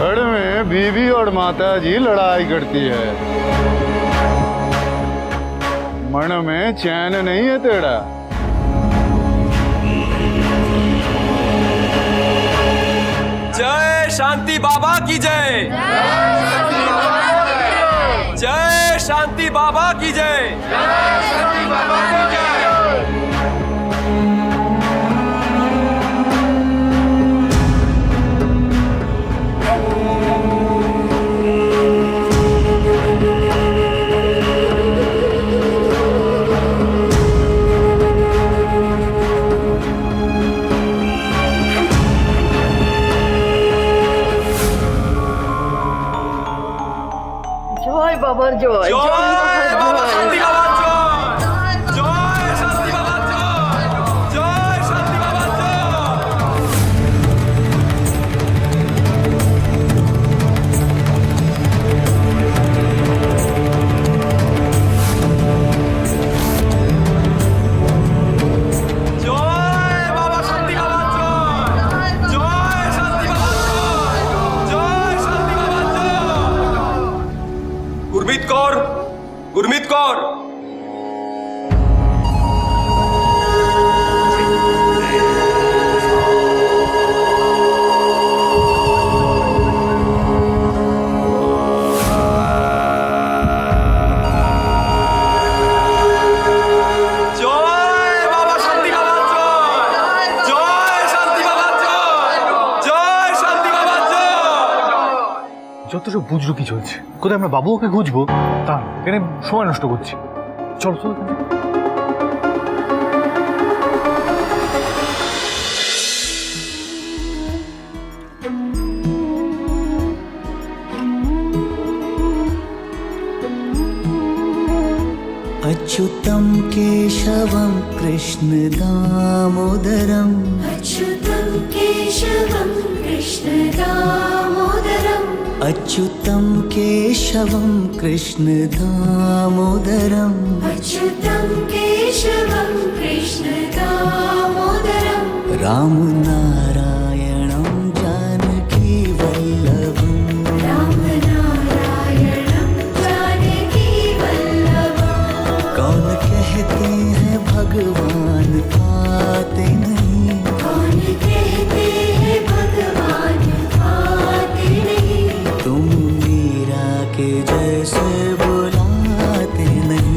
घर में बीवी और माता जी लड़ाई करती है। मन में चैन नहीं है तेरा। जय शांति बाबा की जय। जय शांति बाबा की जय। জয় বাবার জয় জয় উর্মিত কর। যত সব বুঝলো কি চলছে কোথায় আমরা বাবু ওকে খুঁজবো তা না, এখানে সময় নষ্ট করছি চল চল এখান থেকে। अच्युतं केशवं कृष्णदामोदरम् अच्युतं केशवं कृष्णदामोदरम् अच्युतं केशवं कृष्णदामोदरम् अच्युतं केशवं कृष्णदामोदरम् रामनारायणं के जैसे बुलाते नहीं।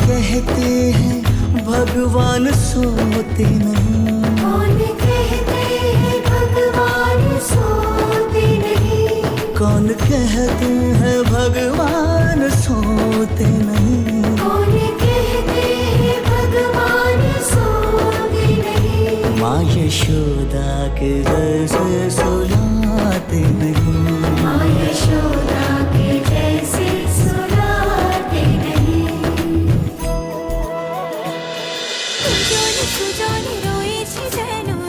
कहते हैं भगवान सोते नहीं। कौन कहते हैं भगवान सोते कौन कहते हैं भगवान सोते नहीं? कौन कहते हैं भगवान सोते नहीं? माँ यशोदा के जैसे सुलाते नहीं। माँ यशोदा के जैसे सुलाते नहीं। सुजाने सुजाने